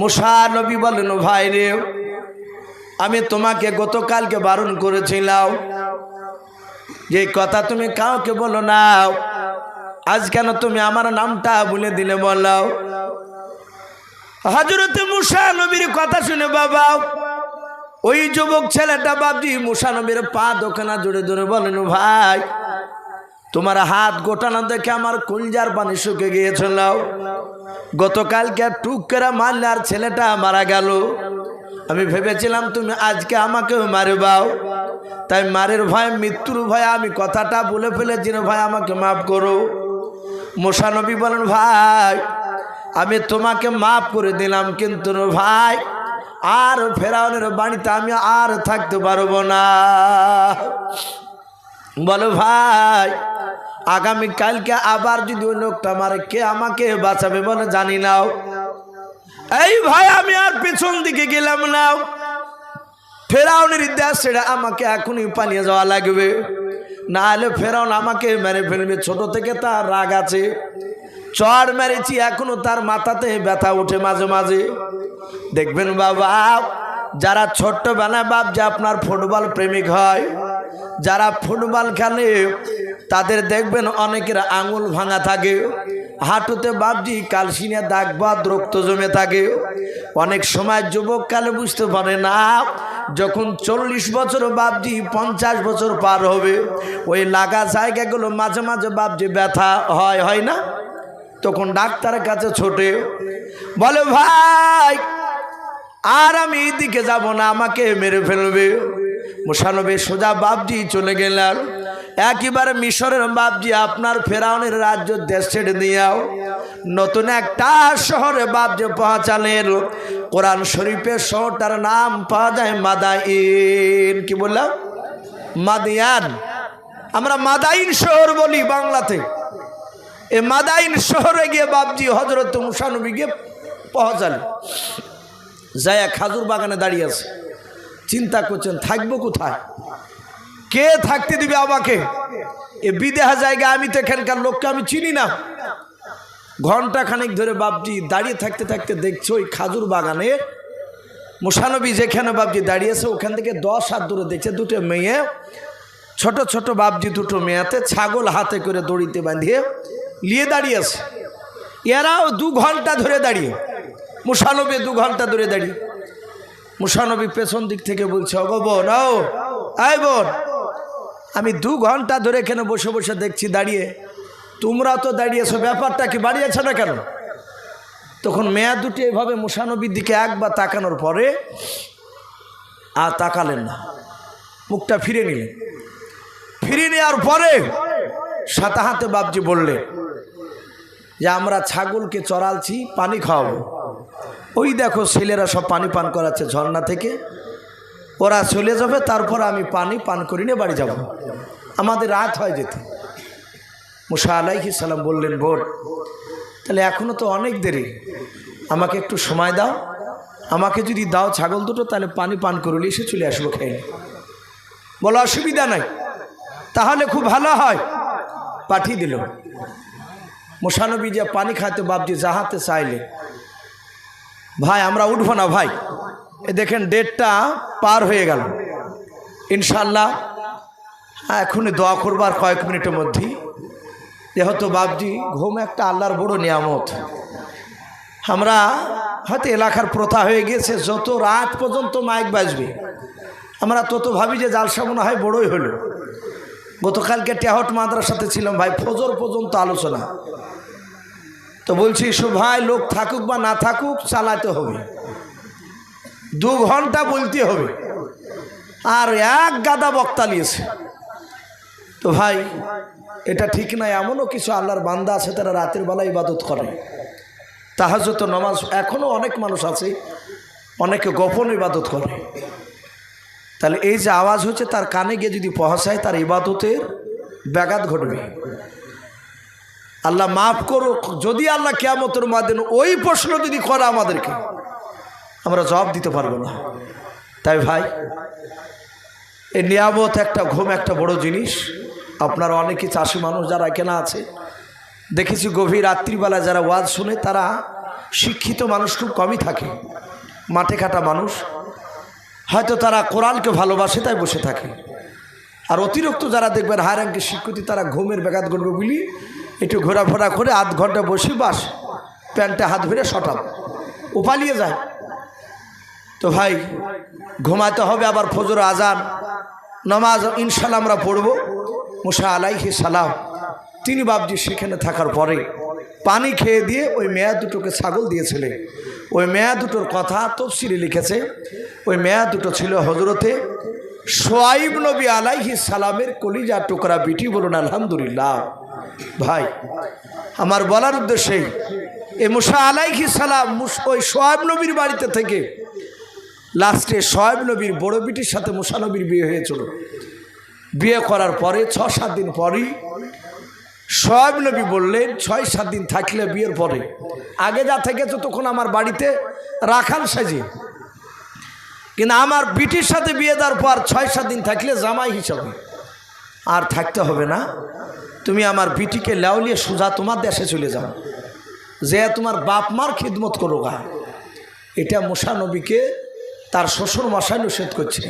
মুসা নবী বলেন, ভাই রে, আমি তোমাকে গতকালকে বারণ করেছিলাম। যে কথা তুমি কাউকে বলো না। আজ কেন তুমি আমার নামটা বলে দিলে বলো? হাজরতে মুসা নবীর কথা শুনে বাবা, ওই যুবক ছেলেটা বাবজি মুসা নবীর পা দোকানা জুড়ে ধরে বলেন, ভাই তোমার হাত গোটানো দেখে আমার কুলজার পানি শুকে গিয়েছিল। গতকালকে টুক করে মারলে আর ছেলেটা মারা গেল। আমি ভেবেছিলাম, তুমি আজকে আমাকেও মারবাও। তাই মারের ভয়, মৃত্যুর ভয় আমি কথাটা বলে ফেলেছি রে ভাই, আমাকে মাফ করো। মোশানবী বলেন, ভাই, আমি তোমাকে মাফ করে দিলাম কিন্তু ভাই, আর ফেরাউনের বাড়িতে আমি আর থাকতে পারব না। বলো, ভাই আগামী কালকে আবার যদি ওই লোকটা মারে, কে আমাকে বাঁচাবে বলে জানি নাও এই ভাই, আমি আর পিছন দিকে গেলাম না। ফেরাউনের ইতিহাস সেটা আমাকে এখনই পালিয়ে যাওয়া লাগবে। না হলে ফেরাউন আমাকে মেরে ফেলবে। ছোট থেকে তার রাগ আছে। চড় মেরেছি, এখনও তার মাথাতে ব্যথা ওঠে মাঝে মাঝে। দেখবেন বাবা, যারা ছোট্টবেলায় বাপ, যে আপনার ফুটবল প্রেমিক হয়, যারা ফুটবল খেলে তাদের দেখবেন অনেকের আঙুল ভাঙা থাকে। হাঁটুতে বাপজি কালসিনে দাগ বা রক্ত জমে থাকে। অনেক সময় যুবককালে বুঝতে পারে না, যখন চল্লিশ বছর বাপজি পঞ্চাশ বছর পার হবে, ওই লাগা জায়গাগুলো মাঝে মাঝে বাপজি ব্যথা হয় হয় না? তখন ডাক্তারের কাছে ছোটে, বলে, ভাই, আর আমি এই দিকে যাব না, আমাকে মেরে ফেলবে। মুসানবে সোজা বাপজি চলে গেলেন। একেবারে মিশরের বাপজি, আপনার ফেরাউনের রাজ্য দেশ ছেড়ে দিয়াও। নতুন একটা শহরে বাপজি পৌঁছালেন। কোরআন শরীফের শহরটার নাম পাওয়া যায় মাদাইন। কি বললাম? মাদিয়ান। আমরা মাদাইন শহর বলি বাংলাতে। এ মাদাইন শহরে গিয়ে বাপজি হজরত মুসানবী গিয়ে পৌঁছালেন। যায়া খাজুর বাগানে দাঁড়িয়ে আছে। চিন্তা করছেন, থাকব কোথায়? কে থাকতে দিবে আমাকে? এ বিদেহা জায়গা, আমি তো এখানকার লোককে আমি চিনি না। ঘণ্টা খানিক ধরে বাপজি দাঁড়িয়ে থাকতে থাকতে দেখছ ওই খাজুর বাগানে মুসানবী যেখানে বাপজি দাঁড়িয়েছে ওখান থেকে দশ হাত দূরে দেখছে দুটো মেয়ে, ছোট ছোট বাপজি দুটো মেয়েতে ছাগল হাতে করে দড়িতে বাঁধিয়ে নিয়ে দাঁড়িয়েছে এরাও দু ঘণ্টা ধরে দাঁড়িয়ে। মুসানবী দু ঘণ্টা ধরে দাঁড়িয়ে। মুসানবী পেছন দিক থেকে বলছে অগো বোন ও আয় বোন। আমি দু ঘণ্টা ধরে এখানে বসে বসে দেখছি দাঁড়িয়ে। তোমরা তো দাঁড়িয়েছো, ব্যাপারটা কি বাড়িয়েছে না কেন? তখন মেয়া দুটি এভাবে মুসানবীর দিকে একবার তাকানোর পরে আর তাকালেন না। মুখটা ফিরে নিলেন। ফিরে নেওয়ার পরে সাতা হাতে বাবজি বললেন যে আমরা ছাগলকে চড়ালছি, পানি খাওয়াবো। ওই দেখো ছেলেরা সব পানি পান করাচ্ছে ঝর্ণা থেকে। ওরা চলে যাবে, তারপর আমি পানি পান করি নিয়ে বাড়ি যাব। আমাদের রাত হয় যেতে। মুসা আলাইহি সালাম বললেন, বোন, তাহলে এখনও তো অনেক দেরি। আমাকে একটু সময় দাও। আমাকে যদি দাও ছাগল দুটো, তাহলে পানি পান করলে এসে চলে আসব খেয়ে বলো, অসুবিধা নাই। তাহলে খুব ভালো হয়। পাঠিয়ে দিল। মোশানবী যে পানি খাতে বাপজি যাহাতে চাইলে, ভাই, আমরা উঠবো না, ভাই। দেখেন ডেটটা পার হয়ে গেল। ইনশাল্লাহ হ্যাঁ এখনই দোয়া করবার কয়েক মিনিটের মধ্যেই। যেহেতু বাপজি, ঘুম একটা আল্লাহর বড় নিয়ামত। আমরা হয়তো এলাকার প্রথা হয়ে গিয়েছে, যত রাত পর্যন্ত মাইক বাজবে, আমরা তত ভাবি যে জালসা মনে হয় বড়ই হলো। গতকালকে টেহট মাদ্রাসাতে ছিলাম ভাই, ফজর পর্যন্ত আলোচনা। তো বলছি ভাই লোক থাকুক বা না থাকুক, চালাতে হবে। দু ঘণ্টা বলতে হবে। আর এক গাদা বক্তা নিয়েছে। তো ভাই, এটা ঠিক নাই এমনও কিছু আল্লাহর বান্দা আছে, তারা রাতের বেলা ইবাদত করে। তাহাজত নামাজ এখনও অনেক মানুষ আছে, অনেকে গোপন ইবাদত করে। তাহলে এই যে আওয়াজ হচ্ছে, তার কানে গিয়ে যদি পৌঁছায়, তার ইবাদতের ব্যাঘাত ঘটবে। আল্লাহ মাফ করো যদি আল্লাহ কেয়ামতের মাধ্যমে ওই প্রশ্ন যদি করে আমাদেরকে আমরা জবাব দিতে পারব না। তাই ভাই এই নিয়ামত একটা ঘুম একটা বড় জিনিস। আপনারা অনেকে চাষি মানুষ যারা কেনা আছে, দেখেছি গভীর রাত্রিবেলা যারা ওয়াজ শুনে, তারা শিক্ষিত মানুষ খুব কমই থাকে, মাঠে খাটা মানুষ। হয়তো তারা কোরআনকে ভালোবাসে, তাই বসে থাকে। আর অতিরিক্ত যারা দেখবেন হায় র্যাঙ্কের শিক্ষিত তারা ঘুমের ব্যাঘাত ঘটবে বলি, একটু ঘোরাফোরা করে আধ ঘণ্টা বসে বাস, প্যান্টে হাত ভরে সটাম ও পালিয়ে যায়। তো ভাই ঘুমাতে হবে আবার ফজর আজান। নামাজ ইনশাল্লাহ আমরা পড়ব। মুসা আলাইহি সালাম, তিনি বাবজি সেখানে থাকার পরে পানি খেয়ে দিয়ে ওই মেয়া দুটোকে ছাগল দিয়েছিলেন। ওই মেয়া দুটোর কথা তফসিলে লিখেছে। ওই মেয়া দুটো ছিল হজরতে সোয়াইব নবী আলাইহি সালামের কলিজা টুকরা বিটি বলুন, আলহামদুলিল্লাহ। ভাই, আমার বলার উদ্দেশ্যেই এ মুসা আলাইহি সালাম ওই সোয়াইব নবীর বাড়িতে থেকে লাস্টে সোয়েব নবীর বড় বিটির সাথে মুসা নবীর বিয়ে হয়েছিল। বিয়ে করার পরে ছ সাত দিন পরই সোয়েব নবী বললেন, ছয়, সাত দিন থাকলে বিয়ের পরে। আগে যা থেকেছো তখন আমার বাড়িতে রাখাল সাজি। কিন্তু আমার বিটির সাথে বিয়ে দেওয়ার পর ছয়, সাত দিন থাকলে জামাই হিসাবে। আর থাকতে হবে না। তুমি আমার বিটিকে লাউলিয়ে সোজা তোমার দেশে চলে যাও। যে তোমার বাপ মার খিদমত করো গা। এটা মুসা নবীকে তার শ্বশুর মশাই নিষেধ করছে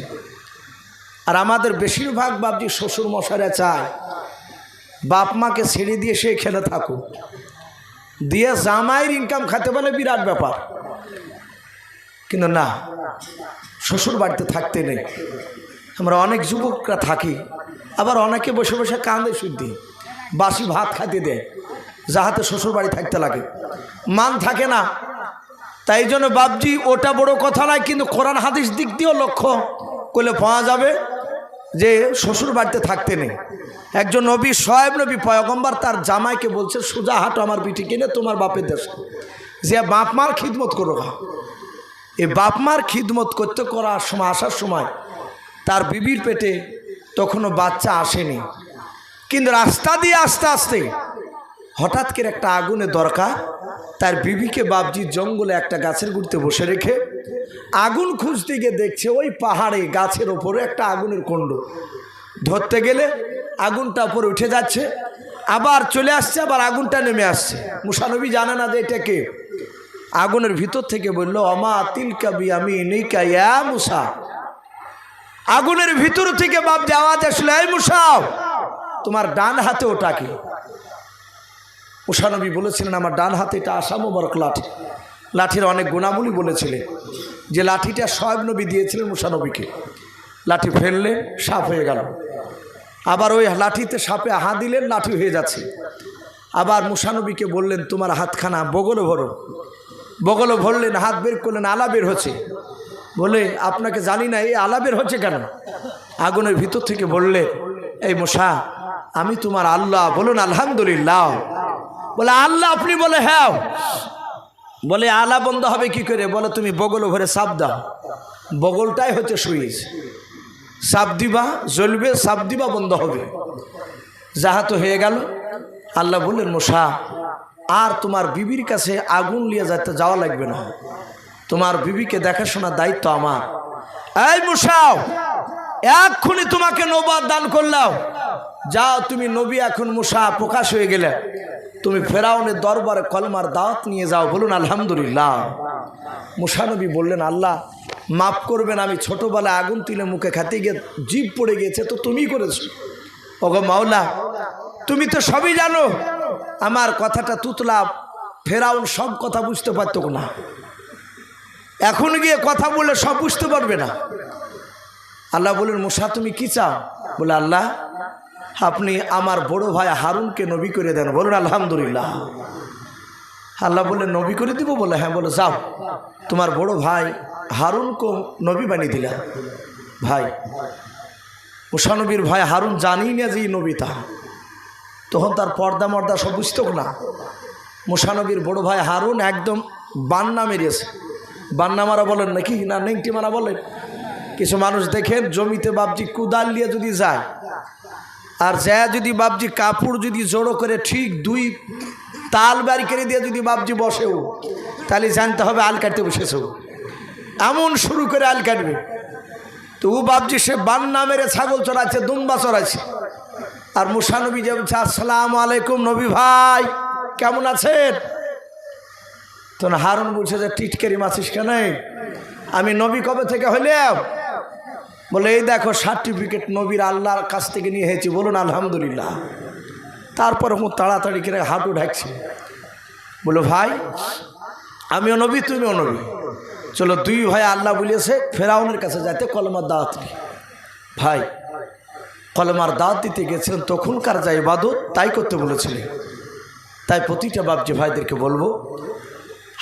আর আমাদের বেশিরভাগ বাপজি শ্বশুর মশাইরা চায়, বাপ মাকে ছেড়ে দিয়ে সে খেলে থাকুক। দিয়ে জামাইয়ের ইনকাম খাতে বলে বিরাট ব্যাপার। কিন্তু না, শ্বশুর বাড়িতে থাকতে নেই। আমরা অনেক যুবকরা থাকি, আবার অনেকে বসে বসে কাঁদে শুদ্ধি। বাসি ভাত খাইতে দেয়, যাহাতে শ্বশুর বাড়ি থাকতে লাগে। মান থাকে না তাই জন্য বাবজি ওটা বড় কথা নয়, কিন্তু কোরআন হাদিস দিক দিয়েও লক্ষ্য করলে পাওয়া যাবে যে শ্বশুর বাড়িতে থাকতে নেই। একজন নবী, সয়েব নবী, পয়গম্বর তার জামাইকে বলছে, সোজা হাঁটো আমার বিটি কিনে, তোমার বাপের দেশ যে বাপ মার খিদমত করো এই বাপ মার খিদমত করতে করার সময়, আসার সময় তার বিবির পেটে তখনও বাচ্চা আসেনি। কিন্তু রাস্তা দিয়ে আস্তে আস্তে হঠাৎ করে একটা আগুনের দরকার তার বিবিকে বাবজি জঙ্গলে একটা গাছের গুড়িতে বসে রেখে আগুন খুঁজতে গিয়ে দেখছে ওই পাহাড়ে গাছের ওপরে একটা আগুনের কুণ্ড। ধরতে গেলে আগুনটা উপরে উঠে যাচ্ছে, আবার চলে আসছে, আবার আগুনটা নেমে আসছে। মুসানবী জানে না যে এটা কে। আগুনের ভিতর থেকে বলল, অমা তিলকা বি আমি নেইকা ইয়া মুসা। আগুনের ভিতর থেকে বাপ আওয়াজ আসলো, এই মুসাও তোমার ডান হাতে ওটা কি? উষানবী বলেছিলেন, আমার ডান হাতে এটা আশা মোবারক লাঠি। লাঠির অনেক গুণাবলী বলেছিলেন, যে লাঠিটা সয়েব নবী দিয়েছিলেন মুসানবীকে লাঠি ফেললে সাপ হয়ে গেল। আবার ওই লাঠিতে সাপে হাত দিলেন, লাঠি হয়ে যাচ্ছে। আবার মুসানবীকে বললেন, তোমার হাতখানা বগলে ভরো। বগলে ভরলেন, হাত বের করলেন, আলা বের হচ্ছে। বলে, আপনাকে জানি না, এই আলা বের হচ্ছে কেন? আগুনের ভিতর থেকে বললে এই মশা আমি তোমার আল্লাহ, বলুন আলহামদুলিল্লাহ। বলে, আল্লাহ আপনি বলে হ্যাঁ। বলে, আলা বন্ধ হবে কি করে? বলে, তুমি বগল ভরে সাপ দাও। বগলটাই হচ্ছে সুইচ। সাপ দিবা, জ্বলবে, সাপ দিবা, বন্ধ হবে। যাহা তো হয়ে গেল, আল্লাহ বললেন, মশা, আর তোমার বিবির কাছে আগুন নিয়ে যাতে যাওয়া লাগবে না। তোমার বিবিকে দেখাশোনার দায়িত্ব আমার। এই মশাও এক্ষুনি তোমাকে নবার দান করলাম। যাও, তুমি নবী এখন মুসা প্রকাশ হয়ে গেলে। তুমি ফেরাউনের দরবারে কলমার দাওয়াত নিয়ে যাও, বলুন আলহামদুলিল্লাহ। মুসানবী বললেন, আল্লাহ, মাফ করবেন, আমি ছোটোবেলায় আগুন তুলে মুখে খাতে গিয়ে জীব পড়ে গিয়েছে, তো তুমি করেছ। ওগো মাওলা, তুমি তো সবই জানো, আমার কথাটা তুতলা, ফেরাউন সব কথা বুঝতে পারতো না। এখন গিয়ে কথা বলে সব বুঝতে পারবে না। আল্লাহ বলেন মুসা, তুমি কি চাও? বলে, আল্লাহ, আপনি আমার বড় ভাই হারুনকে নবী করে দেন। বলুন, আলহামদুলিল্লাহ। আল্লাহ বলে নবী করে দিব? বলে হ্যাঁ বলে, যাও। তোমার বড় ভাই হারুনকে নবী বানিয়ে দিলাম। ভাই মুসানবীর ভাই হারুন জানি না যে নবী তা তখন তার পর্দা মর্দা সব বুঝতো না। মুসানবীর বড় ভাই হারুন একদম বান্না মেরেছে। বান্না মারা বলেন, নাকি না, নেংটি মারা বলেন? কিছু মানুষ দেখেন, জমিতে বাবজি কুদাল নিয়ে যদি যায়, আর যা যদি বাবজি কাপড় যদি জড়ো করে ঠিক দুই তাল বাড়ি করে দিয়ে যদি বাবজি বসেও তাহলে জানতে হবে আল কাটতে বসেছেও এমন শুরু করে আল কাটবে। তো ও বাবজি সে বান্না মেরে ছাগল চড়াচ্ছে, দুম্বা চড়াচ্ছে। আর মুসানবী যে বলছে, আসসালাম আলাইকুম নবী ভাই, কেমন আছেন? তখন হারুন বলছে যে, টিটকারি মাছিস কেন আমি নবী কবে থেকে হইলাম? বলে, এই দেখো সার্টিফিকেট নবীর আল্লাহর কাছ থেকে নিয়ে হয়েছে বলুন, আলহামদুলিল্লাহ। তারপর হুঁ তাড়াতাড়ি করে হাঁটু ঢাকছে। বলো, ভাই, আমিও নবী, তুমিও নবী। চলো, দুই ভাই আল্লাহ বলিয়েছে, ফেরাউনের কাছে যাইতে কলমার দাওয়াত। ভাই, কলমার দাওয়াত দিতে গেছিলেন, তখনকার যা ইবাদত, তাই করতে বলেছিলেন। তাই প্রতিটা বাবজি ভাইদেরকে বলব,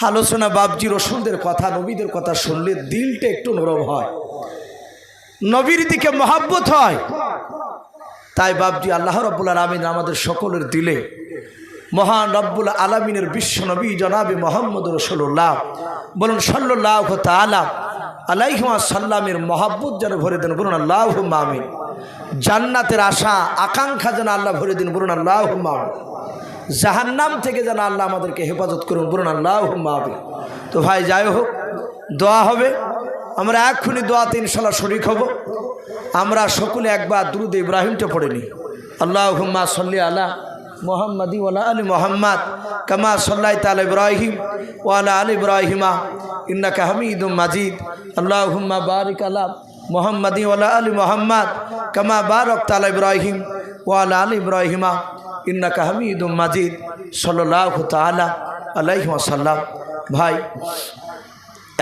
আলোচনা বাবজি রসুলদের কথা, নবীদের কথা শুনলে দিলটা একটু নরম হয়। নবীর দিকে মহাব্বত হয়। তাই বাবজি আল্লাহ রব্বুল আলমিন আমাদের সকলের দিলে মহান রব্বুল আলমিনের বিশ্ব নবী জনাবে মোহাম্মদ রসুল্লাহ বলুন সাল্লাহ তালা আলাইহা সাল্লামের মহাব্বত যেন ভরে দেন, বলুন আল্লাহ মামিন জান্নাতের আশা, আকাঙ্ক্ষা যেন আল্লাহ ভরে দিন, বলুন আল্লাহ মামিন জাহান্নাম থেকে যেন আল্লাহ আমাদেরকে হেফাজত করুন, বলুন আল্লাহ মামিন তো ভাই, যাই হোক, দোয়া হবে। আমরা এক্ষুনি দোয়াতে ইনশাল্লাহ শরিক হব। আমরা সকলে একবার দুরুদ ইব্রাহিমটা পড়ে নিই। আল্লাহ হুম্মা সাল্লি আলা মোহাম্মদি ওয়ালা আলী মোহাম্মদ, কামা সাল্লাহ তাল ইব্রাহিম ওয়ালা আল ইব্রাহিমা, ইন্নাকা হামিদুম মাজিদ। আল্লাহ হুম্মা বারিক আলা মোহাম্মদি ওয়ালা আলী মোহাম্মদ, কামা বারক তাল ইব্রাহিম ওয়ালা আল ইব্রাহিমা, ইন্নাকা হামিদুম মাজিদ। সাল্লাহ তালা আলাইহি সাল্লাম ভাই,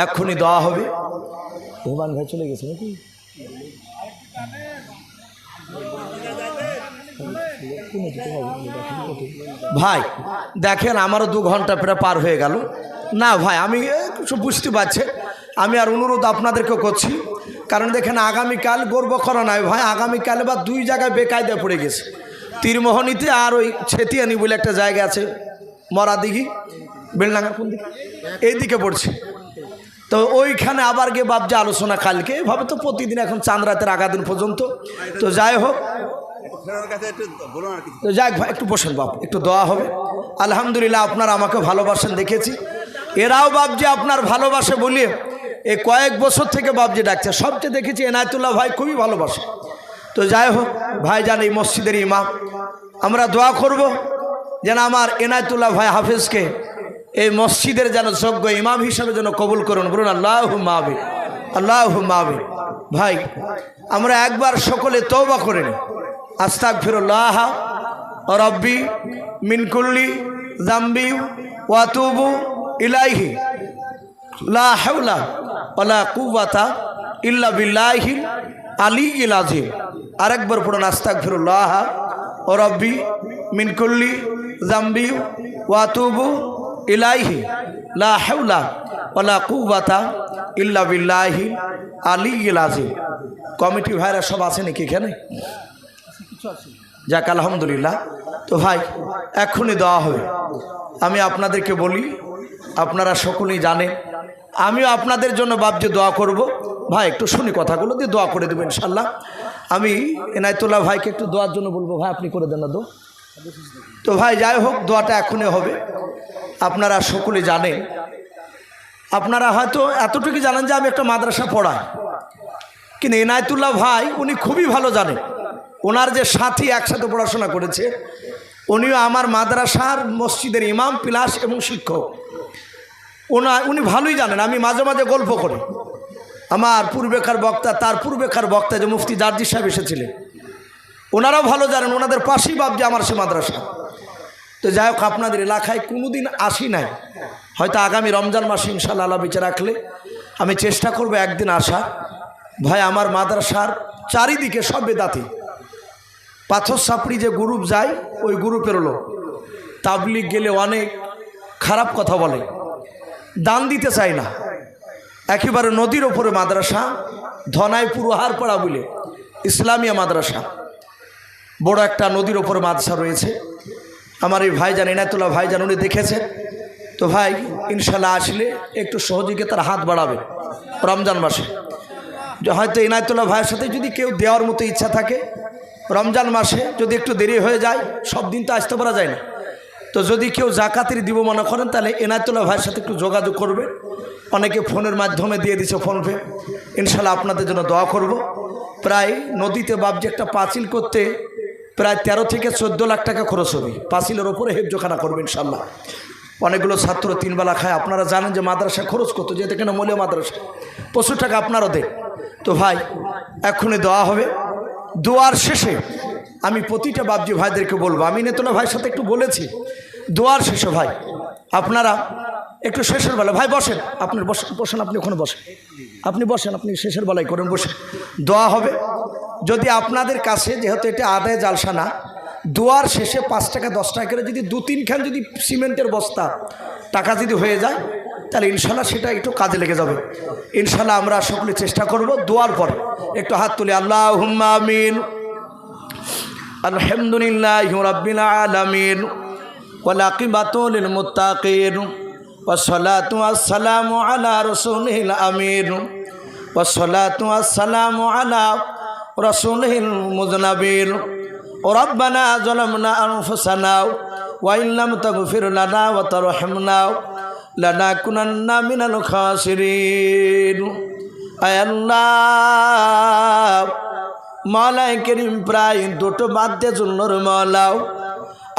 এক্ষুনি দেওয়া হবে। রহমান ভাই চলে গেছে নাকি? ভাই, দেখেন আমারও দু ঘণ্টা প্রায় পার হয়ে গেল। না ভাই, আমি একটু বুঝতে পারছে। আমি আর অনুরোধ আপনাদেরকে করছি। কারণ দেখেন আগামীকাল গর্ব করা নাই ভাই, আগামীকাল বা দুই জায়গায় বেকায়দা পড়ে গেছে। তীরমোহনীতে আর ওই ছেতিয়ানি বলে একটা জায়গা আছে মরা দিঘি বেলডাঙ্গার কোন দিকে? এই দিকে পড়ছে। তো ওইখানে আবার গিয়ে বাবজা আলোচনা কালকে। এভাবে তো প্রতিদিন এখন চাঁদ রাতের আগা দিন পর্যন্ত। তো যাই হোক। তো যাক ভাই, একটু বসেন বাপ, একটু দোয়া হবে। আলহামদুলিল্লাহ আপনারা আমাকে ভালোবাসেন, দেখেছি। এরাও বাবজি আপনার ভালোবাসে বলিয়ে এই কয়েক বছর থেকে বাবজি ডাকছে। সবচেয়ে দেখেছি এনায়তুল্লাহ ভাই খুবই ভালোবাসে। তো যাই হোক ভাই জান এই মসজিদের ইমাম। আমরা দোয়া করব যেন আমার এনায়তুল্লাহ ভাই হাফেজকে এই মসজিদের যেন যোগ্য ইমাম হিসাবে যেন কবুল করুন। বলুন আল্লাহ মাহবি আল্লাহ মাহবি ভাই, আমরা একবার সকলে তৌবা করে নিই। আস্তাক ফিরুল্লাহ রব্বি মিনকুল্লি জাম্বি ওয়াতুবু ইলাইহি। লা হাওলা ওয়ালা কুওয়াতা ইল্লা বিল্লাহি আলী ইলাজিম আরেকবার পড়ুন আস্তাক ফিরুল্লাহ রব্বি মিনকুল্লি জাম্বি ওয়াতুবু ইলাইহি, লা হাওলা ওয়ালা কুওয়াতা ইল্লা বিল্লাহি আলী ইলাজিম কমিটি ভাইরা সব আছে নাকি এখানে? যাক, আলহামদুলিল্লাহ। তো ভাই, এখনই দেওয়া হবে। আমি আপনাদেরকে বলি, আপনারা সকলেই জানেন, আমিও আপনাদের জন্য বাবজি দোয়া করব। ভাই, একটু শুনি কথাগুলো দিয়ে দোয়া করে দেবেন ইনশাল্লাহ। আমি এনায়তুল্লাহ ভাইকে একটু দোয়ার জন্য বলব, ভাই, আপনি করে দেন না দো তো ভাই, যাই হোক, দোয়াটা এখনই হবে। আপনারা সকলে জানেন। আপনারা হয়তো এতটুকু জানেন যে আমি একটা মাদ্রাসা পড়াই। কিন্তু এনায়তুল্লাহ ভাই, উনি খুবই ভালো জানেন। ওনার যে সাথী একসাথে পড়াশোনা করেছে, উনিও আমার মাদ্রাসার মসজিদের ইমাম পিলাস এবং শিক্ষক। ওনা, উনি ভালোই জানেন, আমি মাঝে মাঝে গল্প করি। আমার পূর্বেকার বক্তা, তার পূর্বেকার বক্তা যে মুফতি জার্জি সাহেব এসেছিলেন ওনারাও ভালো জানেন, ওনাদের পাশেই যে আমার সে মাদ্রাসা। তো যাই হোক, আপনাদের এলাকায় কোনো দিন আসি নাই। হয়তো আগামী রমজান মাসে ইনশাল্লাহ আল্লাহ বেঁচে রাখলে। আমি চেষ্টা করব একদিন আসা ভাই, আমার মাদ্রাসার চারিদিকে সব বেদাতি। পাথর সাপড়ি যে গ্রুপ যায়, ওই গ্রুপের লোক। তাবলিগ গেলে অনেক খারাপ কথা বলে। দান দিতে চায় না। একেবারে নদীর ওপরে মাদ্রাসা ধনায় পুরোহার পুরোহারপাড়া বলে। ইসলামিয়া মাদ্রাসা। বড় একটা নদীর ওপর মাদ্রাসা রয়েছে। আমার এই ভাইজান এনায়তুল্লাহ ভাইজান, উনি দেখেছে তো ভাই, ইনশাল্লাহ আসলে একটু সহযোগিতার হাত বাড়াবে রমজান মাসে। হয়তো এনায়তুল্লাহ ভাইয়ের সাথে যদি কেউ দেওয়ার মতো ইচ্ছা থাকে, রমজান মাসে যদি একটু দেরি হয়ে যায়, সব দিন তো আসতে পারা যায় না। তো যদি কেউ জাকাতের দিব মনে করেন, তাহলে এনায়তুল্লাহ ভাইয়ের সাথে একটু যোগাযোগ করবে অনেকে ফোনের মাধ্যমে দিয়ে দিচ্ছে ফোনপে ইনশাল্লাহ আপনাদের জন্য দোয়া করব। প্রায় নদীতে বাবজি একটা পাঁচিল করতে প্রায় তেরো থেকে চোদ্দ লাখ টাকা খরচ হবে। পাঁচিলের ওপরে হেফজোখানা করবে ইনশাল্লাহ অনেকগুলো ছাত্র তিনবেলা খায়। আপনারা জানেন যে মাদ্রাসা খরচ কত? যেতে কেন মূল্য মাদ্রাসা। প্রচুর টাকা আপনারও দেয় তো ভাই, এক্ষুনি দেওয়া হবে। দোয়ার শেষে আমি প্রতিটা বাবজি ভাইদেরকে বলব। আমি নেতনা ভাইয়ের সাথে একটু বলেছি। দোয়ার শেষে ভাই, আপনারা একটু শেষের বেলা ভাই, বসেন। আপনি বসেন বসেন, আপনি ওখানে বসেন। আপনি বসেন, আপনি শেষের বেলায় করেন, বসেন। দোয়া হবে। যদি আপনাদের কাছে, যেহেতু এটা আদায় জালসা না দুয়ার শেষে পাঁচ টাকা, দশ টাকা করে যদি দু তিনখান যদি সিমেন্টের বস্তা টাকা যদি হয়ে যায়, তাহলে ইনশাল্লাহ সেটা একটু কাজে লেগে যাবে। ইনশাল্লাহ আমরা সকলে চেষ্টা করব দুয়ার পর। একটু হাত তুলি আল্লাহ হুম্মামিন আলহামদুলিল্লাহ আমিন ওয়াসসালাতু ওয়াসসালামু আলা রসুলহীন মুজনাবীর ও রব্বানা জলমনা আনফুসানাও ওয়াইল্লাম তগফির লানা ও তরহমনাও লানা কুনান্না মিনাল খাসিরিন। আল্লাহ, মালায় কেরিম প্রায় দুটো বাদ্যজন্যর মালাও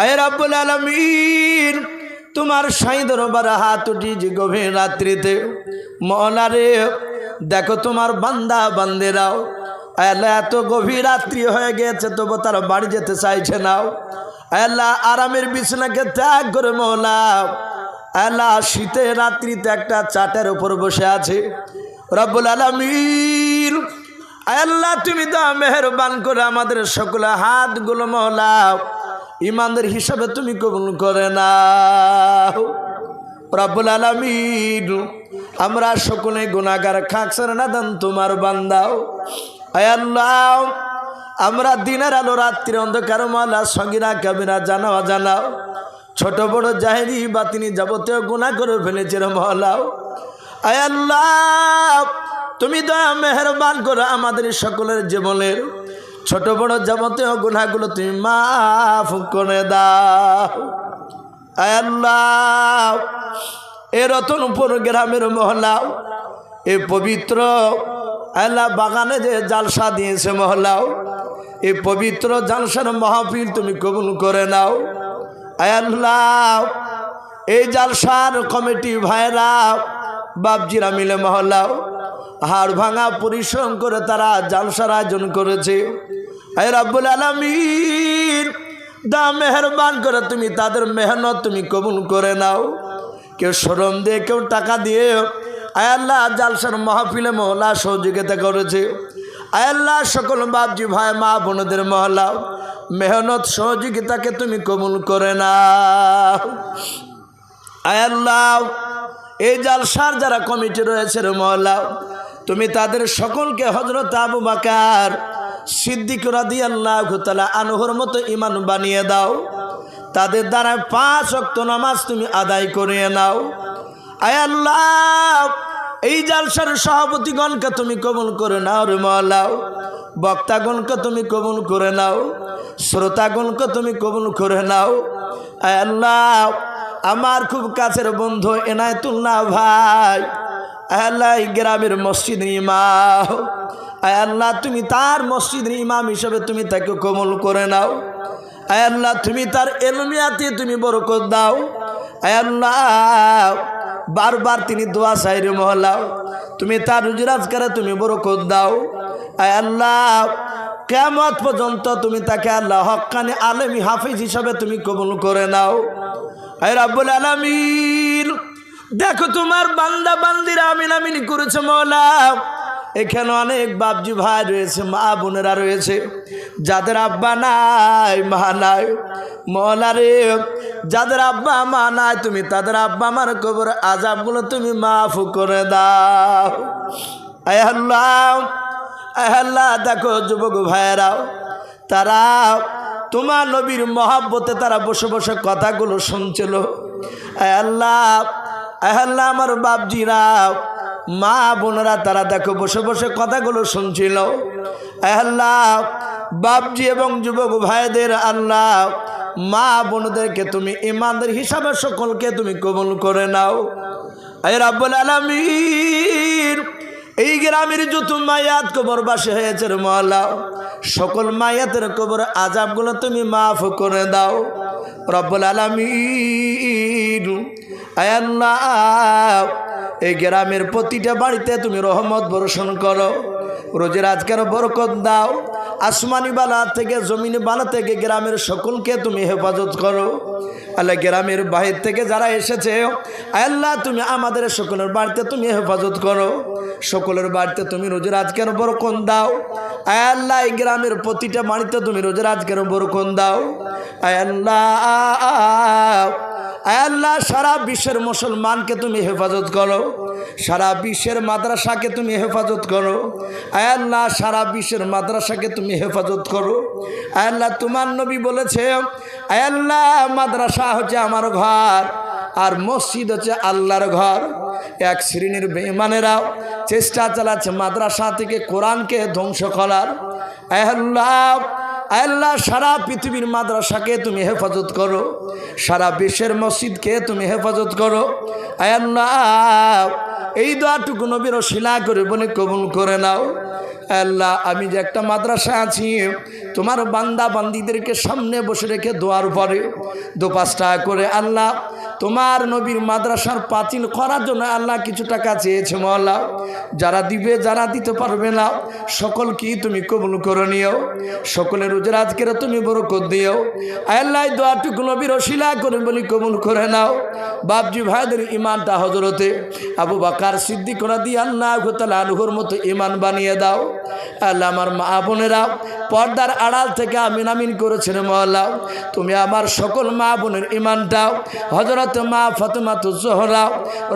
আয় রাব্বুল আলমীর তোমার সাই দরবার হাত উঠিয়েছি গভীর রাত্রিতে। মলারে দেখো তোমার বান্দা, বান্দেরাও। এত গভীর রাত্রি হয়ে গেছে তবু তারা বাড়ি যেতে চাইছে নাও আল্লাহ, আরামের বিছনাকে ত্যাগ করে মহলা। আল্লাহ, শীতের রাত্রিতে একটা চাটের উপর বসে আছে। রব্বুল আলমিন আল্লাহ, তুমি তো মেহরবান করে আমাদের সকলে হাতগুলো মহলা। ইমানদের হিসাবে তুমি কবুল করে না রব্বুল আলমিন, আমরা সকলে গুণাগার খাকসার নাদান তোমার বান্দাও। আল্লাহ, আমরা দিনের আলো, রাত্রির অন্ধকার মালা সঙ্গীরা কাবিরা জানাও জানাও ছোট বড় জাহেরি বা তিনি যাবতীয় গুণা করে ফেলেছেন মহলাও। আয় আল্লাহ, তুমি দয়া, মেহরবান করে আমাদের সকলের জীবনের ছোট বড় যাবতীয় গুণাগুলো তুমি মাফ করে দাও। আল্লাহ, এ রতনপুর গ্রামের মহলাও, এ পবিত্র আল্লাহ বাগানে যে জালসা দিয়েছে মহলাও এই পবিত্র জালসার মহাপীর তুমি কবুল করে নাও। আল্লাহ, এই জালসার কমিটি ভাইরা বাবজিরা মিলে মহলাও, হাড় ভাঙা পরিশ্রম করে তারা জালসার আয়োজন করেছে। আয় রাব্বুল আলমিন, দা মেহরবান করে তুমি তাদের মেহনত তুমি কবুল করে নাও। কেউ সরম দিয়ে, কেউ টাকা দিয়ে আয়াল্লাহ জালসার মাহফিলে মহলা সহযোগিতা করেছে। আয়াল্লাহ সকল বাবজি ভাই, মা বোনদের মহলা, মেহনত সহযোগিতাকে তুমি কবুল করে না আয়াল্লাহ এই জালসার যারা কমিটি রয়েছে রে মহলা, তুমি তাদের সকলকে হজরত আবু বাকার সিদ্দিক রাদি আল্লাহ তালা আনহর মতো ইমান বানিয়ে দাও। তাদের দ্বারা পাঁচ অক্ত নামাজ তুমি আদায় করিয়ে নাও। আয় আল্লাহ এই জালসার সভাপতিগণকে তুমি কবুল করে নাও রে মলাও বক্তাগণকে তুমি কবুল করে নাও। শ্রোতাগণকে তুমি কবুল করে নাও। আল্লাহ, আমার খুব কাছের বন্ধু এনায়তুল্লাহ ভাই। আল্লাহ গ্রামের মসজিদ ইমাম। আল্লাহ, তুমি তার মসজিদ ইমাম হিসেবে তুমি তাকে কবুল করে নাও। আল্লাহ, তুমি তার এলমিয়াতে তুমি বরকত দাও। আল্লাহ বারবার তিনি দোয়া সাইরে মহলাও তুমি তার রুজিরাজকারে তুমি বরকত দাও। আয় আল্লাহ কেমত পর্যন্ত তুমি তাকে আল্লাহ হকানি আলমী হাফিজ হিসাবে তুমি কবুল করে নাও। আয় রাব্বুল আলমিন, দেখো তোমার বান্দা বান্দিরা আমিন আমিন করেছে মৌলা এখানে অনেক বাবজি ভাই রয়েছে, মা বোনেরা রয়েছে। যাদের আব্বা নাই, মা নাই মলারে যাদের আব্বা, মা নাই, তুমি তাদের আব্বা মার কবর আজাবগুলো তুমি মাফ করে দাও। আল্লাহ আল্লাহ, দেখো যুবক ভাইয়েরাও তারা তোমার নবীর মহাব্বতে তারা বসে বসে কথাগুলো শুনছিল। আল্লাহ আল্লাহ, আমার বাপজিরা মা বোনেরা তারা দেখো বসে বসে কথাগুলো শুনছিল। আল্লাহ, বাপজি এবং যুবক ভাইদের আল্লাহ, মা বোনদেরকে তুমি ইমানদের হিসাবে সকলকে তুমি কবুল করে নাও। আয় রাব্বুল আলামিন, এই গ্রামের যত মায়াত কবর বাসে হয়েছে রে মহলা সকল মায়াতের কবর আজাবগুলো তুমি মাফ করে দাও। রব্বুল আল্লাহ এই গ্রামের প্রতিটা বাড়িতে তুমি রহমত বর্ষণ করো। রোজের আজকের বরকত দাও। আসমানি বালা থেকে, জমিন বালা থেকে গ্রামের সকলকে তুমি হেফাজত করো। আল্লাহ গ্রামের বাহির থেকে যারা এসেছে, আল্লাহ তুমি আমাদের সকলের বাড়িতে তুমি হেফাজত করো। সকলের বাড়িতে তুমি রোজের আজকের বরকন দাও। আল্লাহ, এই গ্রামের প্রতিটা বাড়িতে তুমি রোজের আজকের বরকন দাও। আল্লাহ আল্লাহ সারা বিশ্বের মুসলমানকে তুমি হেফাজত করো, সারা বিশ্বের মাদ্রাসাকে তুমি হেফাজত করো, আল্লাহ সারা বিশ্বের মাদ্রাসাকে তুমি হেফাজত করো। আল্লাহ তোমার নবী বলেছে, আল্লাহ মাদ্রাসা হচ্ছে আমার ঘর, আর মসজিদ হচ্ছে আল্লাহর ঘর। এক শ্রেণির বেমানেরাও চেষ্টা চালাচ্ছে মাদ্রাসা থেকে কোরআনকে ধ্বংস করার। আল্লাহ আল্লাহ সারা পৃথিবীর মাদ্রাসাকে তুমি হেফাজত করো, সারা বিশ্বের মসজিদকে তুমি হেফাজত করো। আল্লাহ, এই দোয়াটুকু নবীর শিলা করে বলে কবুল করে নাও। আল্লাহ, আমি যে একটা মাদ্রাসা আছি তোমার বান্দা বান্দিদেরকে সামনে বসে রেখে দোয়ার পরে দু পাঁচ টাকা করে আল্লাহ, তোমার নবীর মাদ্রাসার পাতিল করার জন্য আল্লাহ কিছু টাকা চেয়েছে মহল্লা যারা দিবে, যারা দিতে পারবে না সকল কি তুমি কবুল করে নিও। সকলের রোজের আজকের তুমি বরকত দিও। আল্লাহ দোয়াটুকু নবীর অশিলা করে বলি কবুল করে নাও। বাপজি ভাইদের ইমানটা হজরতে আবু বাকার সিদ্দিক দিয়ে আল্লাহ তালা আলুহর মতো ইমান বানিয়ে দাও। আল্লাহ আমার মা বোনেরা, পর্দার আড়াল থেকে আমিন আমিন করেছেন মহল্লা তুমি আমার সকল মা বোনের ইমানটাও হজরত মা ফতেমা তু জোহরা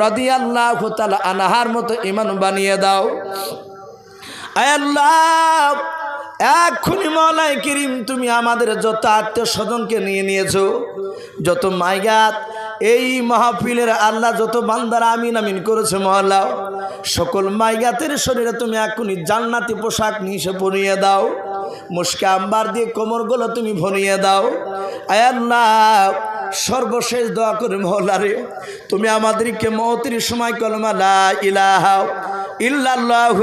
রদি আল্লাহ তালা আনাহার মতো ইমান বানিয়ে দাও। আল্লাহ, এক্ষুনি মলাই কিরিম, তুমি আমাদের যত আত্মীয় স্বজনকে নিয়ে নিয়েছো, যত মাইগাত এই মাহফিলের আল্লাহ যত বান্দারা আমিন আমিন করেছে মহল্লা সকল মাইগাতের শরীরে তুমি এখনই জান্নাতি পোশাক এসে পরিয়ে দাও, মুসকে আম্বার দিয়ে কোমরগুলো তুমি ভরিয়ে দাও। আয় আল্লাহ সর্বশেষ দোয়া করে মহল্লারে তুমি আমাদেরকে মহতির সময় কলমা লা ইলাহা ইল্লাল্লাহ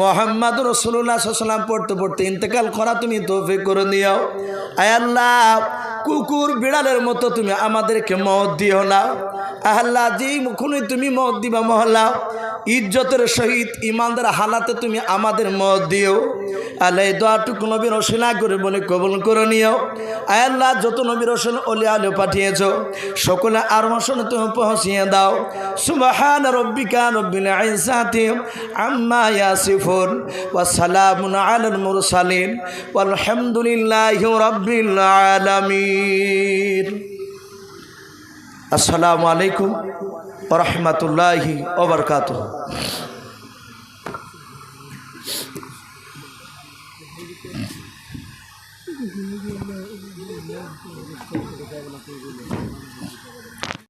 মোহাম্মদ রসুল্লাহ সাল্লাম পড়তে পড়তে ইন্তেকাল করা তুমি তৌফি করে নিও। আয় আল্লাহ, কুকুর বিড়ালের মতো তুমি আমাদেরকে মত দিও না। আল্লাহ, যেই মুখুনি তুমি মত দিবা মহল্লা, ইজ্জতের সহিত ইমানদার হালাতে তুমি আমাদের মত দিও। আল্লাহ দোয়াটুকু নবীর রসিলা করে বলে কবল করে নিও। আয় আল্লাহ, যত নবীর রসুল অলি আলো পাঠিয়েছ। সকলে আর মশনে তুমি পৌঁছিয়ে দাও। সুবাহান রব্বিকা রব্বিল আইসাতি আম্মা ইয়াসিফুন ওয়া সালামুন আলাল মুরসালিন ওয়ালহামদুলিল্লাহি রাব্বিল আলামিন। আসসালামু আলাইকুম ওয়া রাহমাতুল্লাহি ওয়া বারাকাতুহু।